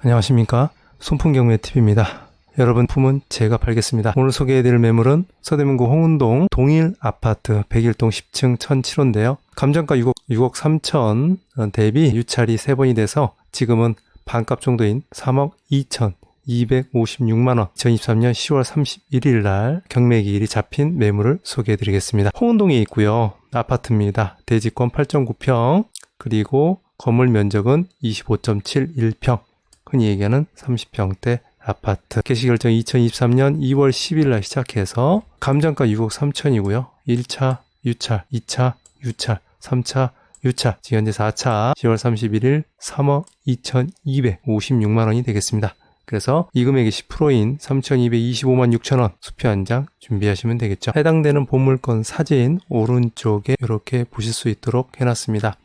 안녕하십니까? 손풍경매TV입니다. 여러분 품은 제가 팔겠습니다. 오늘 소개해드릴 매물은 서대문구 홍은동 동일 아파트 101동 10층 1007호인데요. 감정가 6억, 6억 3천 대비 유찰이 3번이 돼서 지금은 반값 정도인 3억 2천 256만원. 2023년 10월 31일 날 경매기일이 잡힌 매물을 소개해 드리겠습니다. 홍은동에 있고요. 아파트입니다. 대지권 8.9평. 그리고 건물 면적은 25.71평, 흔히 얘기하는 30평대 아파트. 개시 결정 2023년 2월 10일 날 시작해서 감정가 6억 3천이고요. 1차 유찰, 2차 유찰, 3차 유찰, 지금 현재 4차 10월 31일 3억 2,256만 원이 되겠습니다. 그래서 이 금액의 10%인 3,225만 6천 원 수표 한 장 준비하시면 되겠죠. 해당되는 보물건 사진 오른쪽에 이렇게 보실 수 있도록 해놨습니다.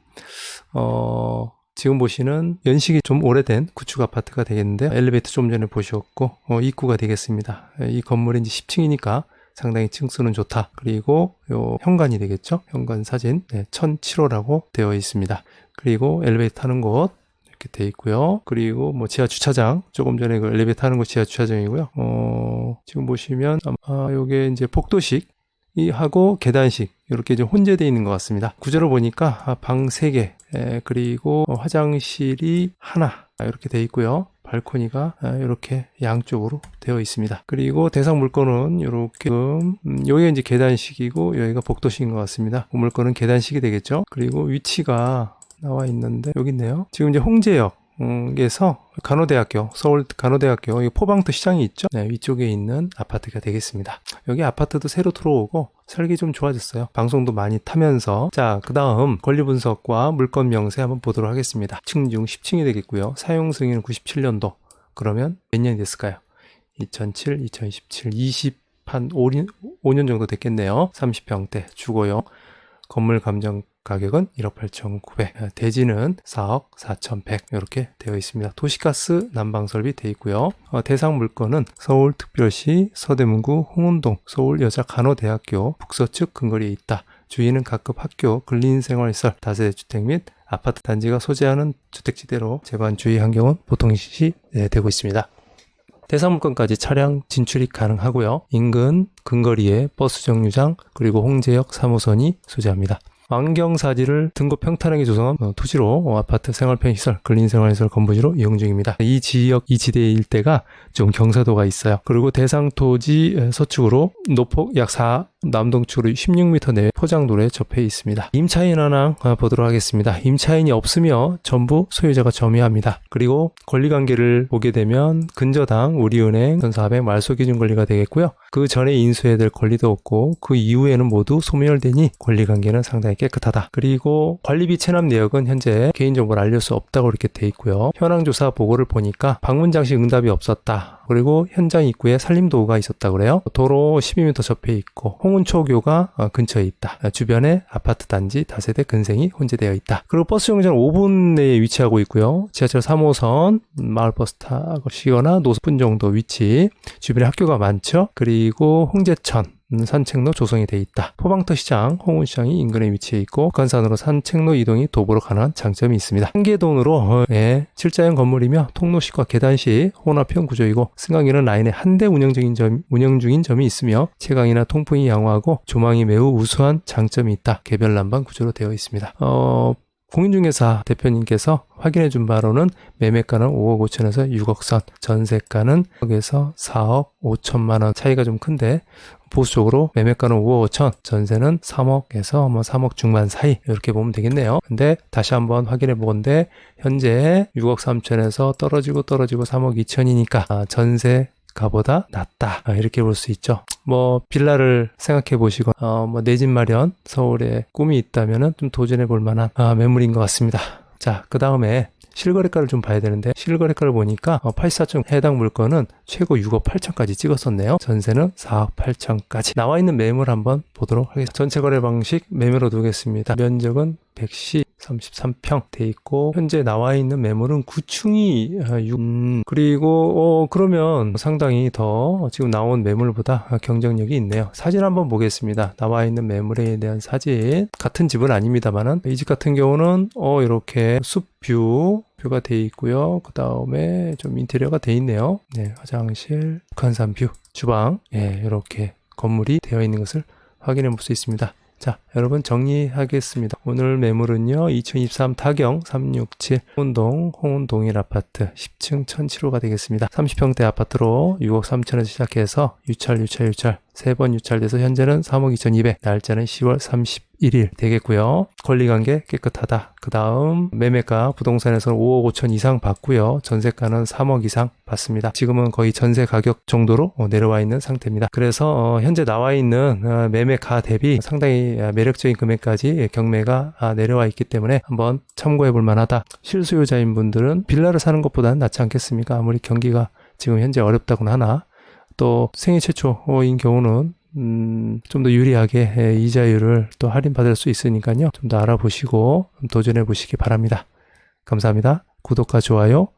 어, 지금 보시는 연식이 좀 오래된 구축 아파트가 되겠는데 엘리베이터 좀 전에 보셨고 어, 입구가 되겠습니다. 이 건물이 이제 10층이니까 상당히 층수는 좋다. 그리고 요 현관이 되겠죠. 현관 사진 네, 1007호라고 되어 있습니다. 그리고 엘리베이터 타는 곳 이렇게 되어 있고요. 그리고 뭐 지하 주차장 조금 전에 그 엘리베이터 타는 곳 지하 주차장이고요. 어, 지금 보시면 아마 요게 이제 복도식 이 하고 계단식 이렇게 좀 혼재되어 있는 것 같습니다. 구조를 보니까 방 3개 그리고 화장실이 하나 이렇게 되어 있고요. 발코니가 이렇게 양쪽으로 되어 있습니다. 그리고 대상 물건은 이렇게 음, 여기가 이제 계단식이고 여기가 복도식인 것 같습니다. 그 물건은 계단식이 되겠죠. 그리고 위치가 나와 있는데 여기 있네요. 지금 이제 홍제역 에서 간호대학교 서울 간호대학교 이 포방터 시장이 있죠? 네, 위쪽에 있는 아파트가 되겠습니다. 여기 아파트도 새로 들어오고 설계 좀 좋아졌어요. 방송도 많이 타면서. 자 그 다음 권리 분석과 물건 명세 한번 보도록 하겠습니다. 층중 10층이 되겠고요. 사용 승인은 97년도. 그러면 몇 년이 됐을까요? 2007 2017 20 한 5년, 5년 정도 됐겠네요. 30평대 주거용 건물 감정 가격은 1억 8,900, 대지는 4억 4,100 이렇게 되어 있습니다. 도시가스 난방 설비 되어 있고요. 어, 대상 물건은 서울특별시 서대문구 홍은동 서울여자간호대학교 북서측 근거리에 있다. 주인은 각급 학교, 근린생활시설, 다세대 주택 및 아파트 단지가 소재하는 주택지대로 재반 주의 환경은 보통 시되고 있습니다. 대상물건까지 차량 진출이 가능하고요. 인근 근거리에 버스 정류장 그리고 홍제역 3호선이 소재합니다. 왕경사지를 등고 평탄하게 조성한 어, 토지로 아파트 생활편의시설, 근린생활시설 건부지로 이용 중입니다. 이 지역, 이 지대 일대가 좀 경사도가 있어요. 그리고 대상 토지 서축으로 노폭 약 4, 남동쪽으로 16m 내외 포장도로에 접해 있습니다. 임차인 하나 어, 보도록 하겠습니다. 임차인이 없으며 전부 소유자가 점유합니다. 그리고 권리관계를 보게 되면 근저당 우리은행 1,400 말소기준 권리가 되겠고요. 그 전에 인수해야 될 권리도 없고 그 이후에는 모두 소멸되니 권리관계는 상당히 깨끗하다. 그리고 관리비 체납 내역은 현재 개인정보를 알릴 수 없다고 이렇게 돼 있고요. 현황조사 보고를 보니까 방문 장식 응답이 없었다. 그리고 현장 입구에 산림도구가 있었다 그래요. 도로 12m 접해 있고 홍은초교가 어, 근처에 있다. 주변에 아파트 단지 다세대 근생이 혼재되어 있다. 그리고 버스 정류장 5분 내에 위치하고 있고요. 지하철 3호선 마을버스 타시거나 노스분 정도 위치. 주변에 학교가 많죠. 그리고 홍제천 산책로 조성이 돼 있다. 포방터 시장, 홍은시장이 인근에 위치해 있고 북한산으로 산책로 이동이 도보로 가능한 장점이 있습니다. 한계돈으로 예, 실자형 건물이며 통로식과 계단식 혼합형 구조이고 승강기는 라인에 한 대 운영 중인 점 운영 중인 점이 있으며 채광이나 통풍이 양호하고 조망이 매우 우수한 장점이 있다. 개별 난방 구조로 되어 있습니다. 어, 공인중개사 대표님께서 확인해 준 바로는 매매가는 5억 5천에서 6억 선, 전세가는 6억에서 4억 5천만 원 차이가 좀 큰데 보수적으로 매매가는 5억 5천, 전세는 3억에서 뭐 3억 중반 사이 이렇게 보면 되겠네요. 근데 다시 한번 확인해 보건데 현재 6억 3천에서 떨어지고 떨어지고 3억 2천이니까 아, 전세 가보다 낫다 아, 이렇게 볼 수 있죠. 뭐 빌라를 생각해 보시고 어, 뭐내 집 마련 서울에 꿈이 있다면은 좀 도전해 볼 만한 아, 매물인 것 같습니다. 자, 그 다음에 실거래가를 좀 봐야 되는데 실거래가를 보니까 84점 해당 물건은 최고 6억 8천까지 찍었었네요. 전세는 4억 8천까지 나와 있는 매물 한번 보도록 하겠습니다. 전체 거래 방식 매매로 두겠습니다. 면적은 110, 33평 돼 있고 현재 나와 있는 매물은 9층이 6 음, 그리고 어, 그러면 상당히 더 지금 나온 매물보다 경쟁력이 있네요. 사진 한번 보겠습니다. 나와 있는 매물에 대한 사진 같은 집은 아닙니다만은 이 집 같은 경우는 어 이렇게 숲뷰 뷰가 돼 있고요. 그 다음에 좀 인테리어가 돼 있네요. 네, 화장실, 북한산 뷰, 주방, 예, 이렇게 건물이 되어 있는 것을 확인해 볼 수 있습니다. 자, 여러분 정리하겠습니다. 오늘 매물은요, 2023 타경 367 홍은동 홍은동일 아파트 10층 1007호가 되겠습니다. 30평대 아파트로 6억 3천원 시작해서 유찰, 유찰, 유찰 세 번 유찰돼서 현재는 3억 2,200, 날짜는 10월 31일 되겠고요. 권리관계 깨끗하다. 그 다음 매매가 부동산에서는 5억 5천 이상 받고요. 전세가는 3억 이상 받습니다. 지금은 거의 전세 가격 정도로 어, 내려와 있는 상태입니다. 그래서 어, 현재 나와 있는 어, 매매가 대비 상당히 아, 매력적인 금액까지 경매가 아, 내려와 있기 때문에 한번 참고해 볼 만하다. 실수요자인 분들은 빌라를 사는 것보다는 낫지 않겠습니까? 아무리 경기가 지금 현재 어렵다고는 하나 또 생애 최초인 경우는 음, 좀 더 유리하게 예, 이자율을 또 할인받을 수 있으니까요. 좀 더 알아보시고 도전해 보시기 바랍니다. 감사합니다. 구독과 좋아요